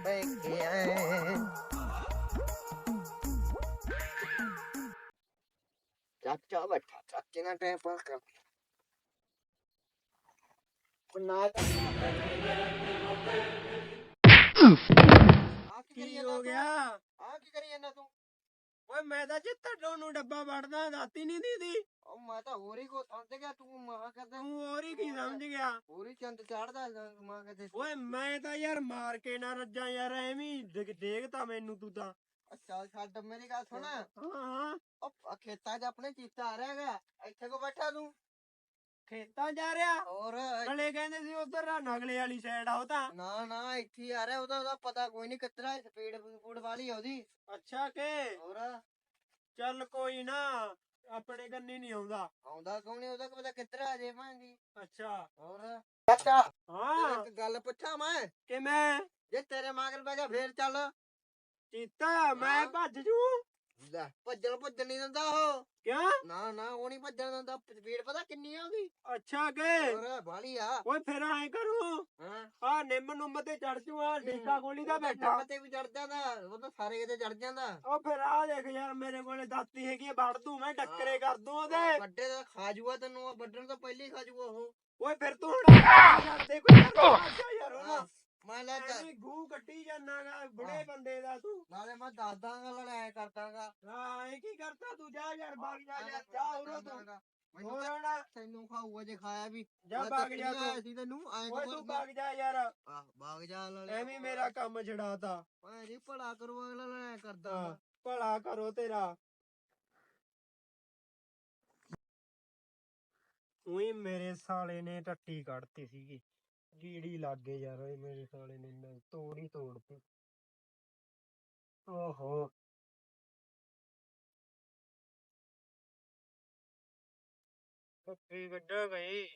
ਬੈਠਿਆ ਚਾਚਾ ਬੈਠਾ ਚਾਚੇ ਨਾਲ ਟਾਈਮ ਪਾਸ ਕਰਦੇ ਕੁਨਾ ਆ ਕੀ ਕਰੀ ਹੋ ਗਿਆ? ਆ ਕੀ ਕਰੀ ਜਾਂਦਾ ਤੂੰ? ਓਏ ਮੈਂ ਤਾਂ ਜਿੱਤ ਨੂੰ ਡੱਬਾ ਵੜਦਾ ਦਾਤੀ ਨਹੀਂ ਦੀ ਮੈਂ ਤਾਂ ਹੋਰ ਹੀ ਕੋ ਸਮਝ ਗਿਆ ਤੂੰ ਮਾਂ ਕਰਦਾ ਤੂੰ ਹੋਰ ਹੀ ਕੀ ਸਮਝ ਗਿਆ? ਹੋਰ ਹੀ ਚੰਦ ਚੜਦਾ ਮਾਂ ਕਦੇ ਓਏ ਮੈਂ ਤਾਂ ਯਾਰ ਮਾਰ ਕੇ ਨਾ ਰੱਜਾਂ ਯਾਰ ਐਵੇਂ ਦੇਖ ਦੇਖਤਾ ਮੈਨੂੰ ਤੂੰ ਤਾਂ। ਚੱਲ ਛੱਡ ਮੇਰੀ ਗੱਲ ਸੁਣ। ਹਾਂ ਹਾਂ। ਉਹ ਆ ਖੇਤਾਂ 'ਚ ਆਪਣੇ ਚੀਤਾ ਆ ਰਿਹਾ ਹੈਗਾ ਇੱਥੇ ਕੋ ਬੈਠਾ ਤੂੰ। ਖੇਤਾਂ ਜਾ ਰਿਹਾ? ਹੋਰ ਅਗਲੇ ਕਹਿੰਦੇ ਸੀ ਉਧਰ ਆ ਨਗਲੇ ਵਾਲੀ ਸਾਈਡ ਆ ਉਹ ਤਾਂ। ਨਾ ਨਾ ਇੱਥੇ ਆ ਰਿਹਾ ਉਹਦਾ ਉਹਦਾ ਪਤਾ ਕੋਈ ਨਹੀਂ ਕਿਤਨਾ ਸਪੀਡ ਫੂਡ ਵਾਲੀ ਆ ਉਹਦੀ। ਅੱਛਾ ਕਿ? ਹੋਰ? ਚੱਲ ਕੋਈ ਨਾ। ਆਪਣੇ ਕੰਨੀ ਨਹੀਂ ਆਉਂਦਾ। ਆਉਂਦਾ ਕੌਣ ਨੀ ਉਹਦਾ ਕੀ ਪਤਾ ਕਿਤਨਾ ਆ ਜੇ ਭਾਂਜੀ ਅੱਛਾ। ਹੋਰ? ਚਾਚਾ ਹਾਂ। ਇੱਕ ਗੱਲ ਪੁੱਛਾਂ ਮੈਂ? ਕਿਵੇਂ? ਜੇ ਤੇਰੇ ਮਗਰ ਗਿਆ ਫੇਰ ਚੱਲ। ਚੀਤਾ ਮੈਂ। ਭੱਜ ਜੂ। ਲੈ ਭੱਜਣ ਭੱਜਣ ਨਹੀਂ ਦਿੰਦਾ ਉਹ। ਕਿਉਂ? ਨਾ ਨਾ ਉਹ ਨਹੀਂ ਭੱਜਣ ਦਿੰਦਾ। ਸਪੀਡ ਪਤਾ ਕਿੰਨੀ ਆ ਉਹਦੀ? ਅੱਛਾ ਕਿ? ਹੋਰ ਬਾਲੀ ਆ। ਓਏ ਫਿਰ ਐ ਕਰੂ। ਹਾਂ। ਆ ਨਿੰਮ ਨੁੰਮ ਤੇ ਚੜ ਜੂ ਆ ਡੀਕਾ ਗੋਲੀ ਦਾ ਬੈਠਾ। ਤੇ ਵੀ ਚੜ ਜਾਂਦਾ ਉਹ ਤਾਂ ਸਾਰੇ ਕਿਤੇ ਚੜ ਜਾਂਦਾ। ਉਹ ਫਿਰ ਆ ਦੇਖ ਯਾਰ ਮੇਰੇ ਕੋਲੇ ਦਾਤੀ ਹੈਗੀ ਆ, ਵੜ ਦੂੰ ਮੈਂ ਡੱਕਰੇ ਕਰ ਦੂੰ ਉਹਦੇ। ਵੱਡੇ ਦਾ ਖਾ ਜੂਗਾ ਤੈਨੂੰ ਉਹ ਵੱਢਣ ਤੋਂ ਪਹਿਲੇ ਹੀ ਖਾ ਜੂਗਾ ਉਹ। ਓਏ ਫਿਰ ਤੂੰ ਹੁਣ ਕਰਦੇ ਕੋਈ ਹਾਂ, ਮੈਂ ਲੈ ਜਾ- ਐਵੇਂ ਗੂ ਕੱਢੀ ਜਾਨਾਗਾ ਬੁੜੇ ਬੰਦੇ ਦਾ ਤੂੰ। ਨਾਲੇ ਮੈਂ ਦੱਸ ਦਾਂਗਾ ਲੜਾਈ ਕਰ ਦਾਂਗਾ ਹਾਂ ਇਹ ਕੀ ਕਰਦਾ ਤੂੰ? ਜਾ ਯਾਰ ਬਾਗ ਜਾ ਯਾਰ ਜਾ ਉਰੋ ਤੂੰ। ਮੈਨੂੰ ਹੋਰ ਤਾਂ ਨਾ। ਤੈਨੂੰ ਖਾਊਗਾ ਜੇ ਖਾਇਆ ਵੀ। ਜਾ ਮੈਂ ਬਾਗ ਜਾ ਚੱਕਣੀ ਆਇਆ ਤੂੰ ਸੀ ਤੈਨੂੰ ਐਂ ਓਏ ਕੋ ਤੂੰ ਬਾਗ ਜਾ ਯਾਰ। ਆਹ ਬਾਗ ਜਾ ਲੜੇ ਐਵੇਂ ਮੇਰਾ ਕੰਮ ਛਡਾਤਾ ਓਏ ਜੀ ਭਲਾ ਕਰੂ ਅਗਲਾ ਲੜਾਈ ਕਰਦਾ ਹਾਂ ਭਲਾ ਕਰੋ ਤੇਰਾ। ਉਹੀ ਮੇਰੇ ਸਾਲੇ ਨੇ ਟੱਟੀ ਕੱਢਤੀ ਸੀਗੀ। ਕੀੜੀ ਲੱਗ ਗਈ ਯਾਰ ਓਏ ਮੇਰੇ ਸਾਲੇ ਨੇ ਨਾ ਤੋੜ ਹੀ ਤੋੜਤੀ। ਓਹੋ। ਟੱਟੀ ਕੱਢ ਗਈ